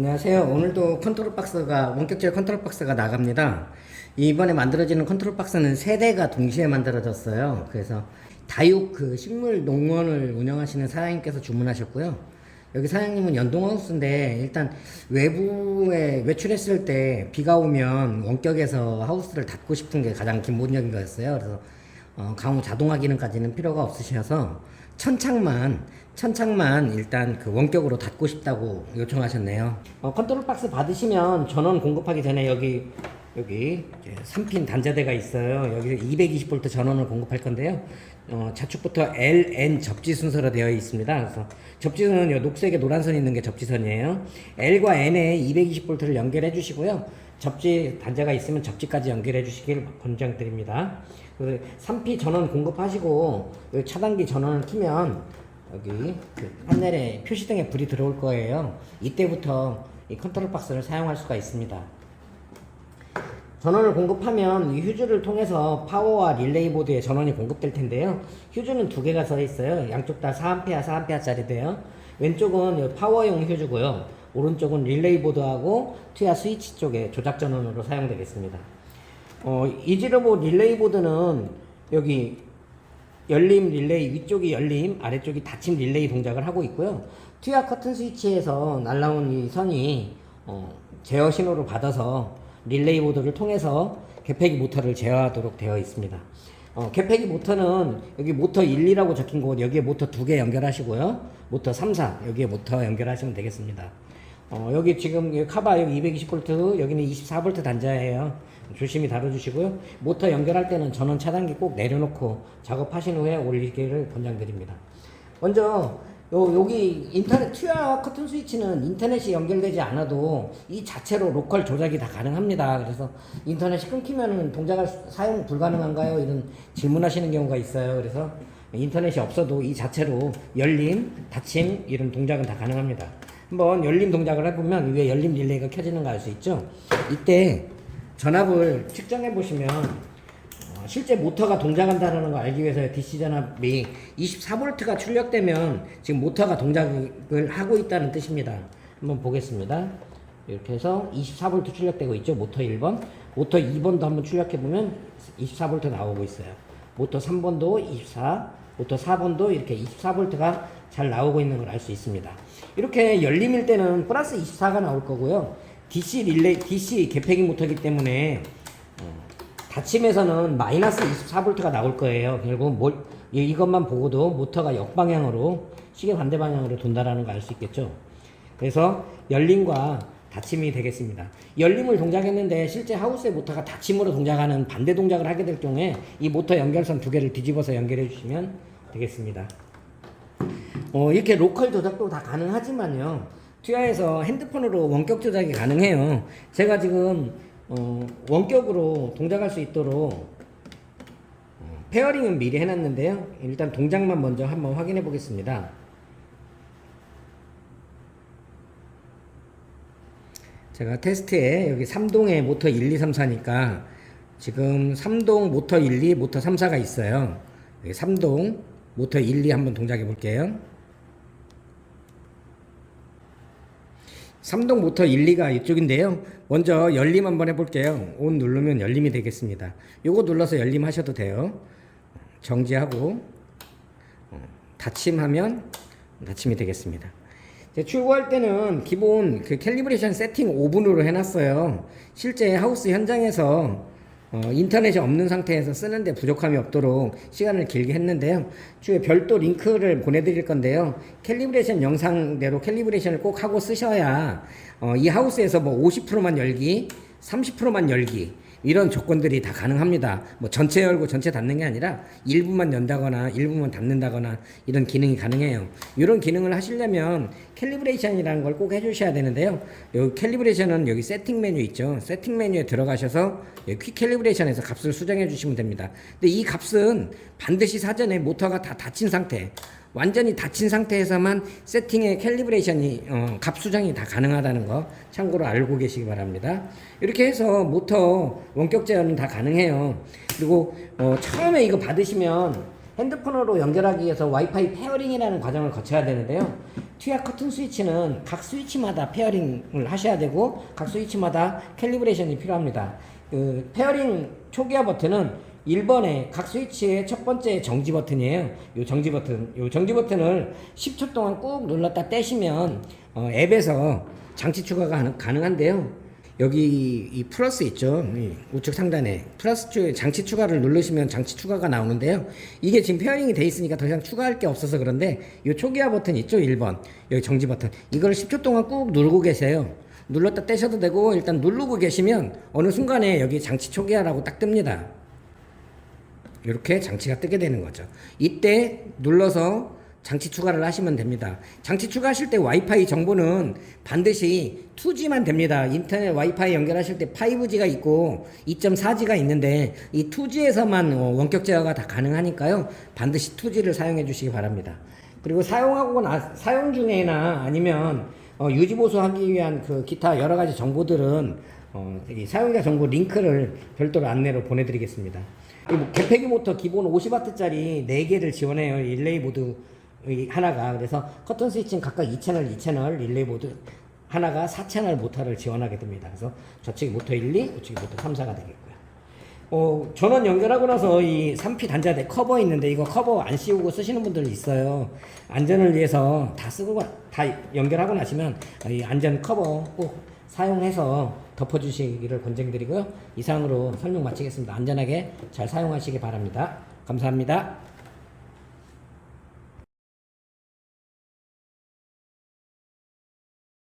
안녕하세요. 오늘도 컨트롤 박스가 원격제 컨트롤 박스가 나갑니다. 이번에 만들어지는 컨트롤 박스는 세 대가 동시에 만들어졌어요. 그래서 다육 그 식물 농원을 운영하시는 사장님께서 주문하셨고요. 여기 사장님은 연동하우스인데 일단 외부에 외출했을 때 비가 오면 원격에서 하우스를 닫고 싶은 게 가장 기본적인 거였어요. 그래서 어, 강호 자동화 기능까지는 필요가 없으셔서 천창만 천창만 일단 그 원격으로 닫고 싶다고 요청하셨네요. 어, 컨트롤 박스 받으시면 전원 공급하기 전에 여기 여기 이제 3핀 단자대가 있어요. 여기서 220V 전원을 공급할 건데요. 어, 좌측부터 L, N 접지 순서로 되어 있습니다. 그래서 접지선은 요 녹색에 노란 선 있는 게 접지선이에요. L과 N에 220V를 연결해 주시고요. 접지 단자가 있으면 접지까지 연결해 주시길 권장드립니다. 그래서 3P 전원 공급하시고 여기 차단기 전원을 키면 여기 그 판넬에 표시등에 불이 들어올 거예요. 이때부터 이 컨트롤 박스를 사용할 수가 있습니다. 전원을 공급하면 이 휴즈를 통해서 파워와 릴레이 보드에 전원이 공급될 텐데요. 휴즈는 두 개가 서 있어요. 양쪽 다 4A, 4A짜리돼요. 왼쪽은 이 파워용 휴즈고요. 오른쪽은 릴레이 보드하고 투야 스위치 쪽에 조작 전원으로 사용되겠습니다. 어, 이지로보 릴레이 보드는 여기 열림 릴레이 위쪽이 열림 아래쪽이 닫힘 릴레이 동작을 하고 있고요. 투야 커튼 스위치에서 날라온 이 선이 어, 제어 신호를 받아서 릴레이 보드를 통해서 개폐기 모터를 제어하도록 되어 있습니다. 어, 개폐기 모터는 여기 모터 1, 2라고 적힌 곳 여기에 모터 두 개 연결하시고요. 모터 3, 4 여기에 모터 연결하시면 되겠습니다. 어, 여기 지금 여기 카바 여기 220V 여기는 24V 단자예요. 조심히 다뤄주시고요. 모터 연결할 때는 전원 차단기 꼭 내려놓고 작업하신 후에 올리기를 권장드립니다. 먼저 요, 여기 인터넷 튜아 커튼 스위치는 인터넷이 연결되지 않아도 이 자체로 로컬 조작이 다 가능합니다. 그래서 인터넷이 끊기면 동작을 사용 불가능한가요? 이런 질문하시는 경우가 있어요. 그래서 인터넷이 없어도 이 자체로 열림, 닫힘 이런 동작은 다 가능합니다. 한번 열림 동작을 해보면 위에 열림 릴레이가 켜지는 거 알 수 있죠? 이때 전압을 측정해 보시면 어, 실제 모터가 동작한다는 걸 알기 위해서 DC 전압이 24V가 출력되면 지금 모터가 동작을 하고 있다는 뜻입니다. 한번 보겠습니다. 이렇게 해서 24V 출력되고 있죠. 모터 1번. 모터 2번도 한번 출력해 보면 24V 나오고 있어요. 모터 3번도 24, 모터 4번도 이렇게 24V가 잘 나오고 있는 걸 알 수 있습니다. 이렇게 열림일 때는 플러스 24가 나올 거고요. DC 릴레이, DC 개폐기 모터이기 때문에 닫힘에서는 마이너스 24V가 나올 거예요. 결국 뭘, 이- 이것만 보고도 모터가 역방향으로 시계 반대 방향으로 돈다라는 걸 알 수 있겠죠. 그래서 열림과 닫힘이 되겠습니다. 열림을 동작했는데 실제 하우스의 모터가 닫힘으로 동작하는 반대 동작을 하게 될 경우에 이 모터 연결선 두 개를 뒤집어서 연결해 주시면 되겠습니다. 어, 이렇게 로컬 조작도 다 가능하지만요. 튜아에서 핸드폰으로 원격 조작이 가능해요. 제가 지금 어, 원격으로 동작할 수 있도록 어, 페어링은 미리 해놨는데요. 일단 동작만 먼저 한번 확인해 보겠습니다. 제가 테스트에 여기 3동에 모터 1, 2, 3, 4니까 지금 3동 모터 1, 2, 모터 3, 4가 있어요. 여기 3동 모터 1, 2 한번 동작해 볼게요. 3동 모터 1, 2가 이쪽인데요. 먼저 열림 한번 해볼게요. 온 누르면 열림이 되겠습니다. 요거 눌러서 열림 하셔도 돼요. 정지하고 어, 닫힘하면 닫힘이 되겠습니다. 출고할 때는 기본 그 캘리브레이션 세팅 5분으로 해놨어요. 실제 하우스 현장에서 어, 인터넷이 없는 상태에서 쓰는데 부족함이 없도록 시간을 길게 했는데요. 추후에 별도 링크를 보내드릴 건데요. 캘리브레이션 영상대로 캘리브레이션을 꼭 하고 쓰셔야 어, 이 하우스에서 뭐 50%만 열기, 30%만 열기 이런 조건들이 다 가능합니다. 뭐 전체 열고 전체 닫는 게 아니라 일부만 연다거나 일부만 닫는다거나 이런 기능이 가능해요. 이런 기능을 하시려면 캘리브레이션이라는 걸 꼭 해주셔야 되는데요. 여기 캘리브레이션은 여기 세팅 메뉴 있죠. 세팅 메뉴에 들어가셔서 여기 퀵 캘리브레이션에서 값을 수정해 주시면 됩니다. 근데 이 값은 반드시 사전에 모터가 다 닫힌 상태 완전히 닫힌 상태에서만 세팅의 캘리브레이션이 어, 값 수정이 다 가능하다는 거 참고로 알고 계시기 바랍니다. 이렇게 해서 모터 원격 제어는 다 가능해요. 그리고 어, 처음에 이거 받으시면 핸드폰으로 연결하기 위해서 와이파이 페어링이라는 과정을 거쳐야 되는데요. 투야 커튼 스위치는 각 스위치마다 페어링을 하셔야 되고 각 스위치마다 캘리브레이션이 필요합니다. 그 페어링 초기화 버튼은 1번에 각 스위치의 첫 번째 정지 버튼이에요. 요 정지 버튼, 요 정지 버튼을 10초 동안 꾹 눌렀다 떼시면 어, 앱에서 장치 추가가 가능, 가능한데요. 여기 이 플러스 있죠. 이 우측 상단에 플러스 쪽 장치 추가를 누르시면 장치 추가가 나오는데요. 이게 지금 페어링이 돼 있으니까 더 이상 추가할 게 없어서 그런데 이 초기화 버튼 있죠. 1번. 여기 정지 버튼. 이걸 10초 동안 꾹 누르고 계세요. 눌렀다 떼셔도 되고 일단 누르고 계시면 어느 순간에 여기 장치 초기화라고 딱 뜹니다. 이렇게 장치가 뜨게 되는 거죠. 이때 눌러서 장치 추가를 하시면 됩니다. 장치 추가하실 때 와이파이 정보는 반드시 2G만 됩니다. 인터넷 와이파이 연결하실 때 5G가 있고 2.4G가 있는데 이 2G에서만 어, 원격 제어가 다 가능하니까요. 반드시 2G를 사용해 주시기 바랍니다. 그리고 사용하고 나, 사용 중에나 아니면 어, 유지 보수하기 위한 그 기타 여러 가지 정보들은 어, 이 사용자 정보 링크를 별도로 안내로 보내드리겠습니다. 개폐기 모터 기본 50W짜리 4개를 지원해요. 릴레이 이 하나가 그래서 커튼 스위치는 각각 2채널 2채널 릴레이 보드 하나가 4채널 모터를 지원하게 됩니다. 그래서 저측이 모터 1, 2, 우측이 모터 3, 4가 되겠고요. 어, 전원 연결하고 나서 이 3P 단자대 커버 있는데 이거 커버 안 씌우고 쓰시는 분들 있어요. 안전을 위해서 다 쓰고 다 연결하고 나시면 이 안전 커버 꼭 사용해서 덮어주시기를 권장드리고요. 이상으로 설명 마치겠습니다. 안전하게 잘 사용하시기 바랍니다. 감사합니다.